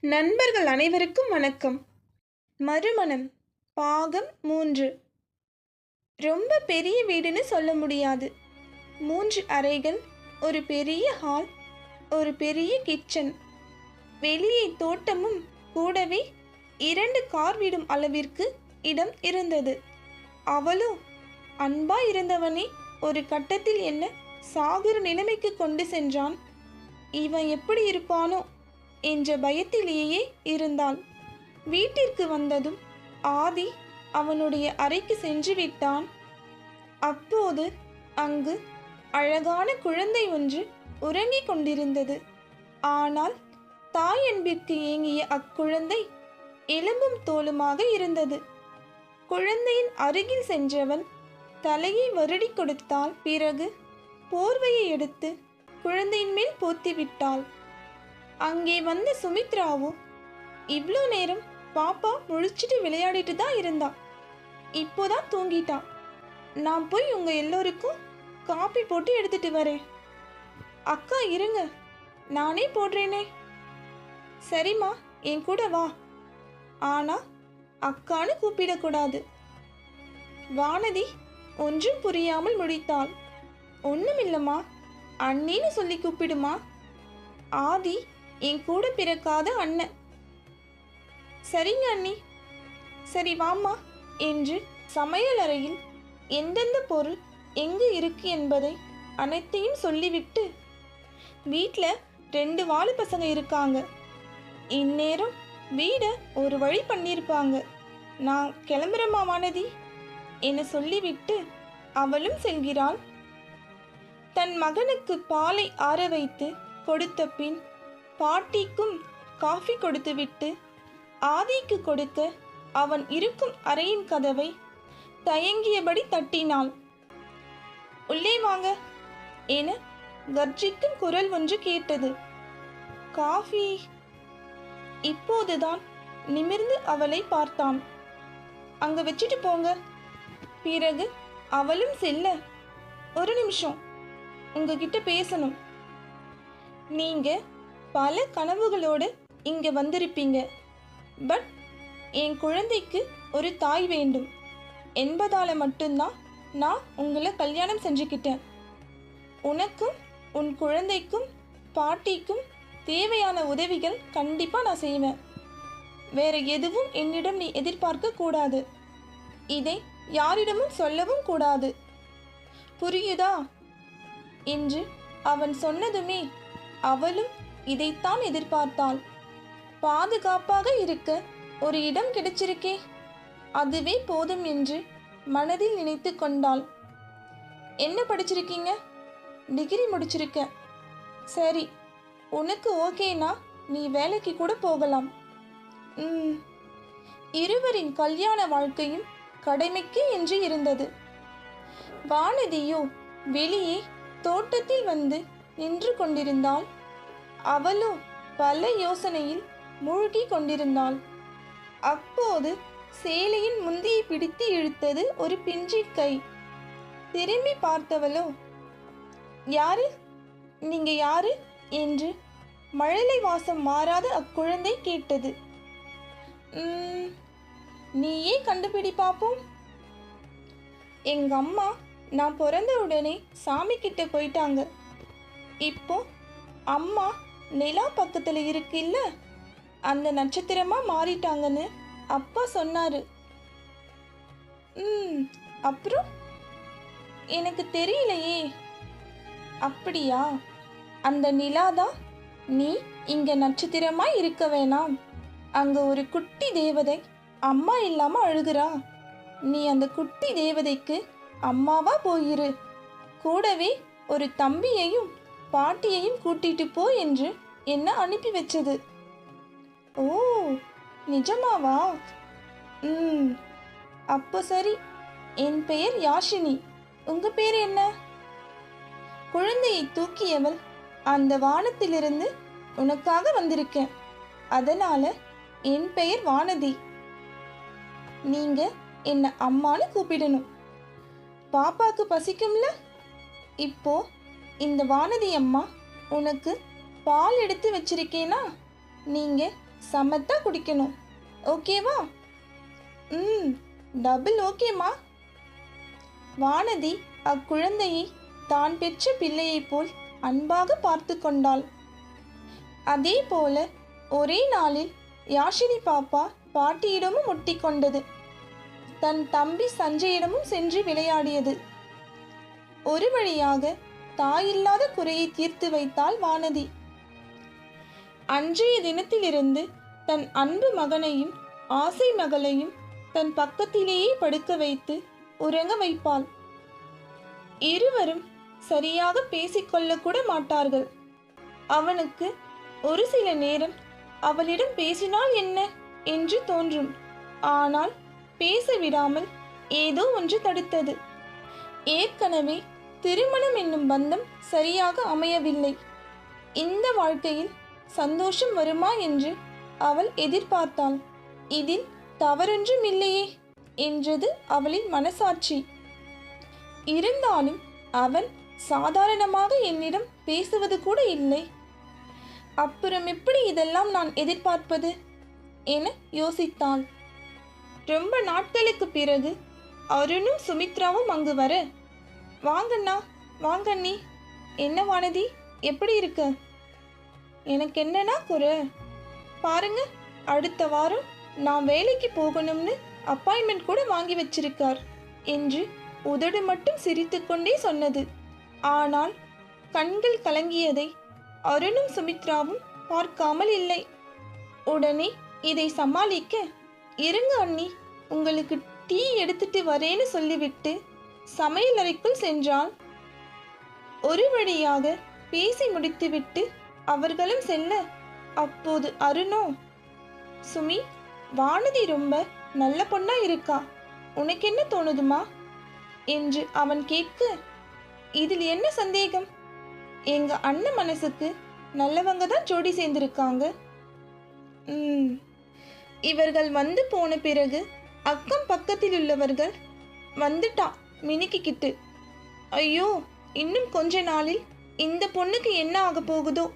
நண்பர்கள் அனைவருக்கும் வணக்கம். மறுமணம் பாகம் மூன்று. ரொம்ப பெரிய வீடுன்னு சொல்ல முடியாது. மூன்று அறைகள் ஒரு பெரிய ஹால் ஒரு பெரிய கிச்சன் வெளியே தோட்டமும் கூடவே இரண்டு கார் விடும் அளவிற்கு இடம் இருந்தது. அவளோ அன்பா இருந்தவனே ஒரு கட்டத்தில் என்ன சாகுற நிலைமைக்கு கொண்டு சென்றான். இவன் எப்படி இருப்பானோ என்ற பயத்திலேயே இருந்தாள். வீட்டிற்கு வந்ததும் ஆதி அவனுடைய அறைக்கு சென்று விட்டான். அப்போது அங்கு அழகான குழந்தை ஒன்று உறங்கிக் கொண்டிருந்தது. ஆனால் தாய் அன்பிற்கு ஏங்கிய அக்குழந்தை எலும்பும் தோலுமாக இருந்தது. குழந்தையின் அருகில் சென்றவன் தலையை வருடி கொடுத்தால் பிறகு போர்வையை எடுத்து குழந்தையின் மேல் போத்திவிட்டாள். அங்கே வந்த சுமித்ராவும் இவ்வளோ நேரம் பாப்பா முழிச்சிட்டு விளையாடிட்டு தான் இருந்தா. இப்போதான் தூங்கிட்டா. நான் போய் உங்க எல்லோருக்கும் காப்பி போட்டு எடுத்துட்டு வரேன். அக்கா இருங்க. நானே போடுறேனே. சரிம்மா என் கூட வா. ஆனா அக்கான்னு கூப்பிடக்கூடாது. வானதி ஒன்றும் புரியாமல் முடித்தாள் ஒண்ணுமில்லம்மா அண்ணின்னு சொல்லி கூப்பிடுமா? ஆதி என் கூட பிறக்காத அண்ணன். சரிங்க அண்ணி. சரி வாம்மா என்று சமையலறையில் எந்தெந்த பொருள் எங்கு இருக்கு என்பதை அனைத்தையும் சொல்லிவிட்டு வீட்டில் ரெண்டு வாலு பசங்க இருக்காங்க. இந்நேரம் வீடை ஒரு வழி பண்ணியிருப்பாங்க. நான் கிளம்புறமா வானதி என சொல்லிவிட்டு அவளும் செல்கிறாள். தன் மகனுக்கு பாலை ஆற வைத்து கொடுத்த பின் பாட்டிக்கும் காஃபி கொடுத்துவிட்டு ஆதிக்கு கொடுக்க அவன் இருக்கும் அறையின் கதவை தயங்கியபடி தட்டினாள். உள்ளே வாங்க என கர்ஜிக்கும் குரல் ஒன்று கேட்டது. காஃபி இப்போதுதான் நிமிர்ந்து அவளை பார்த்தான். அங்க வச்சுட்டு போங்க. பிறகு அவளும் செல்ல. ஒரு நிமிஷம். உங்ககிட்ட பேசணும். நீங்க பல கனவுகளோடு இங்கே வந்திருப்பீங்க. பட் என் குழந்தைக்கு ஒரு தாய் வேண்டும். என்பதால் மட்டும்தான் நான் உங்களை கல்யாணம் செஞ்சுக்கிட்டேன். உனக்கும் உன் குழந்தைக்கும் பாட்டிக்கும் தேவையான உதவிகள் கண்டிப்பாக நான் செய்வேன். வேற எதுவும் என்னிடம் நீ எதிர்பார்க்க கூடாது. இதை யாரிடமும் சொல்லவும் கூடாது. புரியுதா? என்று அவன் சொன்னதுமே அவளும் இதைத்தான் எதிர்பார்த்தாள். பாதுகாப்பாக இருக்க ஒரு இடம் கிடைச்சிருக்கே. அதுவே போதும் என்று மனதில் நினைத்து கொண்டாள். என்ன படிச்சிருக்கீங்க? டிகிரி முடிச்சிருக்க. சரி உனக்கு ஓகேனா நீ வேலைக்கு கூட போகலாம். ம் இருவரின் கல்யாண வாழ்க்கையும் கடமைக்கு என்று இருந்தது. வானதியோ வெளியே தோட்டத்தில் வந்து நின்று கொண்டிருந்தாள். அவளோ பல யோசனையில் மூழ்கி கொண்டிருந்தாள். அப்போது சேலையின் முந்தியை பிடித்து இழுத்தது ஒரு பிஞ்சி கை. திரும்பி பார்த்தவளோ யாரு? நீங்க யாரு? என்று மழலை வாசம் மாறாத அக்குழந்தை கேட்டது. நீயே கண்டுபிடி பார்ப்போம் எங்க அம்மா நான் பிறந்த உடனே சாமி கிட்ட போயிட்டாங்க. இப்போ அம்மா நிலா பக்கத்துல இருக்குல்ல? அந்த நட்சத்திரமா மாறிட்டாங்கன்னு அப்பா சொன்னாரு. ம் அப்புறம்? எனக்கு தெரியலையே. அப்படியா? அந்த நிலாதான் நீ இங்க நட்சத்திரமா இருக்க வேணாம். அங்க ஒரு குட்டி தேவதை அம்மா இல்லாம அழுகுறா. நீ அந்த குட்டி தேவதைக்கு அம்மாவா போயிரு. கூடவே ஒரு தம்பியையும் பாட்டியையும் கூட்டிட்டு போ என்று என்ன அனுப்பி வச்சது? ஓ நிஜமாவா? ம் அப்போ சரி. என் பெயர் யாஷினி. உங்க பேர் என்ன? குழந்தையை தூக்கியவள் அந்த வானத்திலிருந்து உனக்காக வந்திருக்கேன். அதனால என் பெயர் வானதி. நீங்க என்ன அம்மானு கூப்பிடணும். பாப்பாக்கு பசிக்கும்ல? இப்போ இந்த வானதி அம்மா உனக்கு பால் எடுத்து வச்சிருக்கேனா? நீங்க சமத்தா குடிக்கணும். ஓகேவா? ம் டபுள் ஓகேம்மா. வானதி அக்குழந்தையை தான் பெற்ற பிள்ளையைப் போல் அன்பாக பார்த்து கொண்டாள். அதே போல ஒரே நாளில் யாஷினி பாப்பா பாட்டியிடமும் ஒட்டிக்கொண்டது தன் தம்பி சஞ்சயிடமும் சென்று விளையாடியது. ஒரு வழியாக தாயில்லாத குறையை தீர்த்து வைத்தாள் வானதி. அன்றைய தினத்திலிருந்து தன் அன்பு மகனையும் ஆசை மகளையும் தன் பக்கத்திலேயே படுக்க வைத்து உறங்க வைப்பாள். இருவரும் சரியாக பேசிக்கொள்ள கூட மாட்டார்கள். அவனுக்கு ஒரு சில நேரம் அவளிடம் பேசினால் என்ன என்று தோன்றும். ஆனால் பேச விடாமல் ஏதோ ஒன்று தடுத்தது. ஏற்கனவே திருமணம் என்னும் பந்தம் சரியாக அமையவில்லை. இந்த வாழ்க்கையில் சந்தோஷம் வருமா என்று அவள் எதிர்பார்த்தாள். இதில் தவறொன்றும் இல்லையே என்றது அவளின் மனசாட்சி. இருந்தாலும் அவன் சாதாரணமாக என்னிடம் பேசுவது கூட இல்லை. அப்புறம் எப்படி இதெல்லாம் நான் எதிர்பார்ப்பது? என யோசித்தாள். ரொம்ப நாட்களுக்கு பிறகு அருணும் சுமித்ராவும் அங்கு வர வாங்கண்ணா வாங்கண்ணி. என்ன வானதி எப்படி இருக்க? எனக்கு என்னன்னா குறை? பாருங்க அடுத்த வாரம் நான் வேலைக்கு போகணும்னு அப்பாயின்மெண்ட் கூட வாங்கி வச்சிருக்கார் என்று உதடு மட்டும் சிரித்துக்கொண்டே சொன்னது. ஆனால் கண்கள் கலங்கியதை அருணும் சுமித்ராவும் பார்க்காமல் இல்லை. உடனே இதை சமாளிக்க இருங்க அண்ணி உங்களுக்கு டீ எடுத்துட்டு வரேன்னு சொல்லிவிட்டு சமையலறைக்குள் சென்றாள். ஒரு வழியாக பேசி முடித்துவிட்டு அவர்களும் செல்ல அப்போது அருணோ சுமி வானதி ரொம்ப நல்ல பொண்ணா இருக்கா? உனக்கு என்ன தோணுதுமா? என்று அவன் கேட்க இதில் என்ன சந்தேகம்? எங்க அண்ணன் மனசுக்கு நல்லவங்க தான் ஜோடி சேர்ந்திருக்காங்க. இவர்கள் வந்து போன பிறகு அக்கம் பக்கத்தில் உள்ளவர்கள் வந்துட்டா மினுக்கிக்கிட்டு ஐயோ இன்னும் கொஞ்ச நாளில் இந்த பொண்ணுக்கு என்ன ஆக போகுதோ?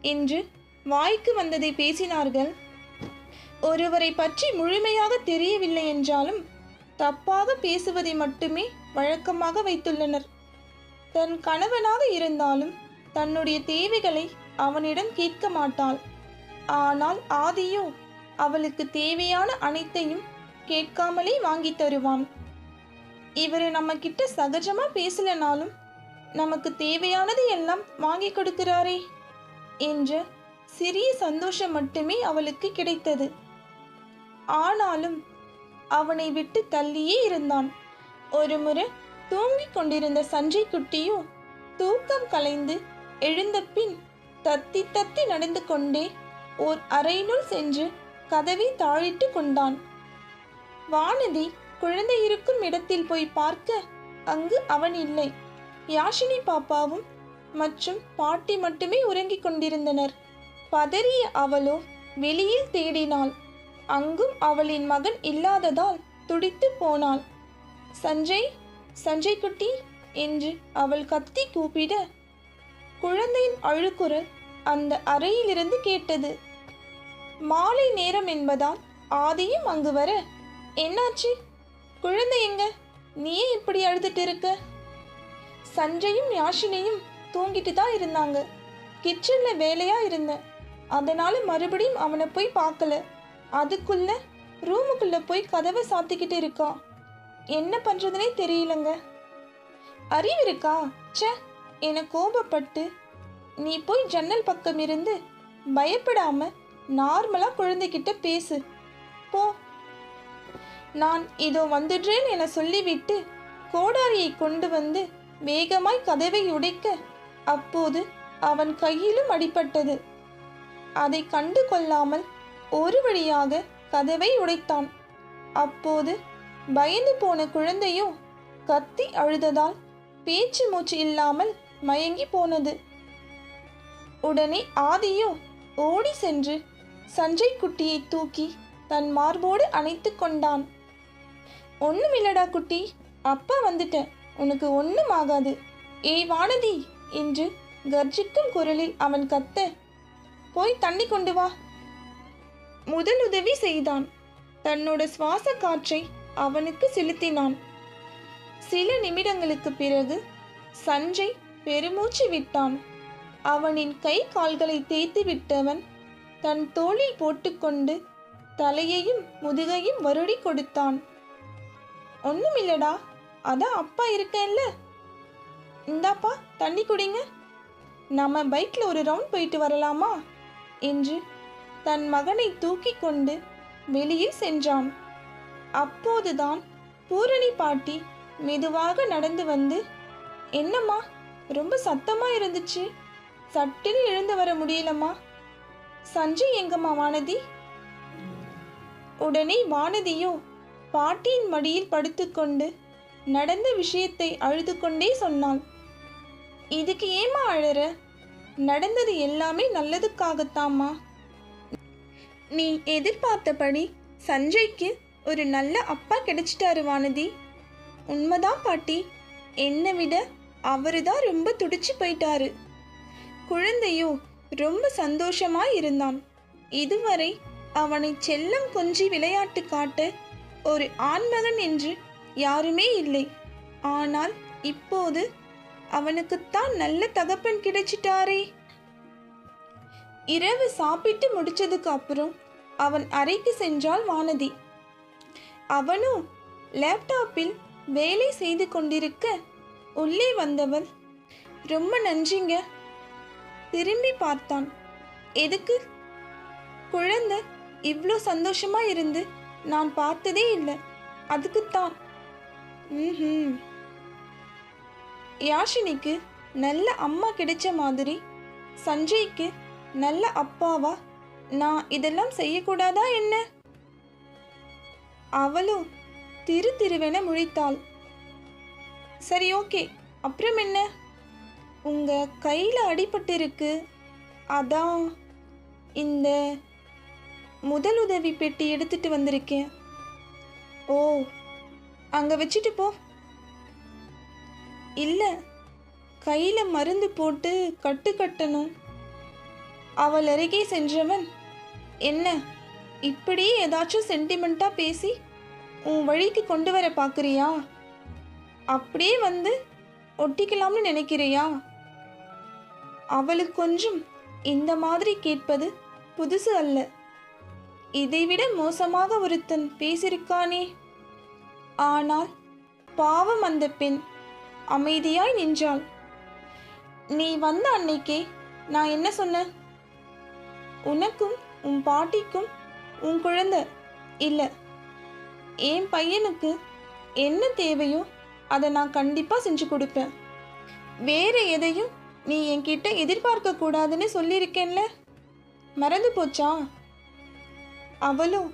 என்று வாய்க்கு வந்ததை பேசினார்கள். ஒருவரை பற்றி முழுமையாக தெரியவில்லை என்றாலும் தப்பாக பேசுவதை மட்டுமே வழக்கமாக வைத்துள்ளனர். தன் கணவனாக இருந்தாலும் தன்னுடைய தேவைகளை அவனிடம் கேட்க மாட்டாள். ஆனால் ஆதியோ அவளுக்கு தேவையான அனைத்தையும் கேட்காமலே வாங்கி தருவான். இவர் நம்ம கிட்ட சகஜமா பேசலனாலும் நமக்கு தேவையானது எல்லாம் வாங்கி கொடுக்கிறாரே என்ற சிறிய சந்தோஷம் மட்டுமே அவளுக்கு கிடைத்தது. ஆனாலும் அவனை விட்டு தள்ளியே இருந்தான். ஒருமுறை தூங்கிக் கொண்டிருந்த சஞ்சய் குட்டியோ தூக்கம் கலைந்து எழுந்த பின் தத்தி தத்தி நடந்து கொண்டே ஓர் அறையினுள் சென்று கதவை தாழிட்டு கொண்டான். வானதி குழந்தை இருக்கும் இடத்தில் போய் பார்க்க அங்கு அவன் இல்லை. யாஷினி பாப்பாவும் மற்றும் பாட்டி மட்டுமே உறங்கிக் கொண்டிருந்தனர். பதறிய அவளோ வெளியில் தேடினாள். அங்கும் அவளின் மகன் இல்லாததால் துடித்து போனாள். சஞ்சய் சஞ்சய் குட்டி என்று அவள் கத்தி கூப்பிட குழந்தையின் அழுக்குரல் அந்த அறையிலிருந்து கேட்டது. மாலை நேரம் என்பதால் ஆதியும் அங்கு வர. என்னாச்சு? குழந்தை எங்க? நீயே இப்படி அழுதுட்டு இருக்க? சஞ்சயும் யாஷினியும் தூங்கிட்டு தான் இருந்தாங்க. கிச்சன்ல வேலையா இருந்தேன் அதனால மறுபடியும் அவனை போய் பார்க்கல. அதுக்குள்ள ரூமுக்குள்ள போய் கதவை சாத்திக்கிட்டு இருக்கான் என்ன பண்றதுனே தெரியலங்க. அறிவு இருக்கா? ச்சே என கோபப்பட்டு. நீ போய் ஜன்னல் பக்கம் இருந்து பயப்படாம நார்மலா குழந்தைகிட்ட பேசு. போ நான் இதோ வந்துடுறேன் என சொல்லிவிட்டு கோடாரியை கொண்டு வந்து வேகமாய் கதவை உடைக்க அப்போது அவன் கையிலும் அடிபட்டது. அதை கண்டு கொள்ளாமல் ஒரு வழியாக கதவை உடைத்தான். அப்போது பயந்து போன குழந்தையோ கத்தி அழுததால் பேச்சு மூச்சு இல்லாமல் மயங்கி போனது. உடனே ஆதியோ ஓடி சென்று சஞ்சய் குட்டியை தூக்கி தன் மார்போடு அணைத்து கொண்டான். ஒண்ணுமில்லடா குட்டி. அப்பா வந்துட்டேன். உனக்கு ஒன்றும் ஆகாது. ஏய் வானதி என்று கர்ஜிக்கும் குரலில் அவன் கத்த போய் தண்ணி கொண்டு வா. முதலுதவி செய்தான். தன்னோட சுவாச காற்றை அவனுக்கு செலுத்தினான். சில நிமிடங்களுக்கு பிறகு சஞ்சய் பெருமூச்சு விட்டான். அவனின் கை கால்களை தேய்த்து விட்டவன் தன் தோளில் போட்டுக்கொண்டு தலையையும் முதுகையும் வருடி கொடுத்தான். ஒன்றும் இல்லைடா அதான் அப்பா இருக்கேன்ல இந்தாப்பா தண்ணி குடிங்க. நம்ம பைக்கில் ஒரு ரவுண்ட் போயிட்டு வரலாமா? என்று தன் மகனை தூக்கி கொண்டு வெளியில் சென்றான். அப்போதுதான் பூரணி பாட்டி மெதுவாக நடந்து வந்து என்னம்மா ரொம்ப சத்தமா இருந்துச்சு. சட்டுன்னு எழுந்து வர முடியலம்மா. சஞ்சய் எங்கம்மா வானதி? உடனே வானதியோ பாட்டியின் மடியில் படுத்துக்கொண்டு நடந்த விஷயத்தை அழுது கொண்டே சொன்னாள். இதுக்கு ஏமா அழற? நடந்தது எல்லாமே நல்லதுக்காகத்தாம்மா. நீ எதிர்பார்த்தபடி சஞ்சய்க்கு ஒரு நல்ல அப்பா கிடைச்சிட்டாரு வானதி. உண்மைதான் பாட்டி. என்னை விட அவரு தான் ரொம்ப துடிச்சு போயிட்டாரு. குழந்தையோ ரொம்ப சந்தோஷமாய் இருந்தான். இதுவரை அவனை செல்லம் கொஞ்சி விளையாட்டு காட்ட ஒரு ஆண்மகன் என்று யாருமே இல்லை. ஆனால் இப்போது அவனுக்குத்தான் நல்ல தகப்பன் கிடைச்சிட்டாரே. இரவு சாப்பிட்டு முடிச்சதுக்கு அப்புறம் அவன் அறைக்கு சென்றாள் வானதி. அவனும் லேப்டாப்பில் வேலை செய்து கொண்டிருக்க உள்ளே வந்தவள். ரொம்ப நன்றிங்க. திரும்பி பார்த்தான். எதுக்கு? குழந்தை இவ்வளோ சந்தோஷமா இருந்து நான் பார்த்ததே இல்லை. அதுக்குத்தான். ம்ஹும் யாஷினிக்கு நல்ல அம்மா கிடைச்ச மாதிரி சஞ்சய்க்கு நல்ல அப்பாவா நான் இதெல்லாம் செய்யக்கூடாதா என்ன? அவளும் திரு திருவென முழித்தாள். சரி ஓகே. அப்புறம் என்ன? உங்க கையில் அடிபட்டிருக்கு. அதான் இந்த முதலுதவி பெட்டி எடுத்துட்டு வந்திருக்கேன். ஓ அங்க வச்சுட்டு போ. இல்ல கையில மருந்து போட்டு கட்டு கட்டணும். அவள் அருகே சென்றவன் என்ன இப்படியே ஏதாச்சும் சென்டிமெண்ட்டாக பேசி உன் வழிக்கு கொண்டு வர பார்க்குறியா அப்படியே வந்து ஒட்டிக்கலாம்னு நினைக்கிறியா? அவளுக்கு கொஞ்சம் இந்த மாதிரி கேட்பது புதுசு அல்ல. இதைவிட மோசமாக ஒருத்தன் பேசியிருக்கானே. ஆனால் பாவம் அந்த பெண் அமைதியாய் நின்றாள். நீ வந்த அன்னைக்கே நான் என்ன சொன்னேன்? உனக்கும் உன் பாட்டிக்கும் உன் குழந்தை இல்லை. என் பையனுக்கு என்ன தேவையோ அதை நான் கண்டிப்பாக செஞ்சு கொடுப்பேன். வேறு எதையும் நீ என்கிட்ட எதிர்பார்க்க கூடாதுன்னு சொல்லியிருக்கேன்ல. மறந்து போச்சா? அவளும்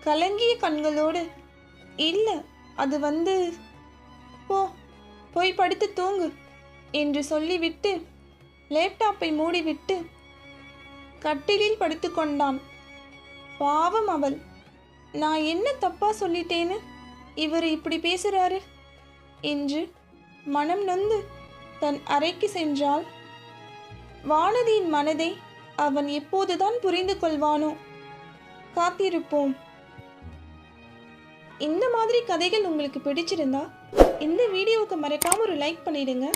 கலங்கிய கண்களோடு இல்லை அது வந்து போ போய் படுத்து தூங்கு என்று சொல்லிவிட்டு லேப்டாப்பை மூடிவிட்டு கட்டிலில் படுத்துக்கொண்டான் பாவம் அவள். நான் என்ன தப்பா சொல்லிட்டேன்னு இவர் இப்படி பேசுறாரு? என்று மனம் நொந்து தன் அறைக்கு சென்றால் வானதியின் மனதை அவன் எப்போதுதான் புரிந்து கொள்வானோ? காத்திருப்போம். இந்த மாதிரி கதைகள் உங்களுக்கு பிடிச்சிருந்தா இந்த வீடியோவுக்கு மறக்காம ஒரு லைக் பண்ணிடுங்க.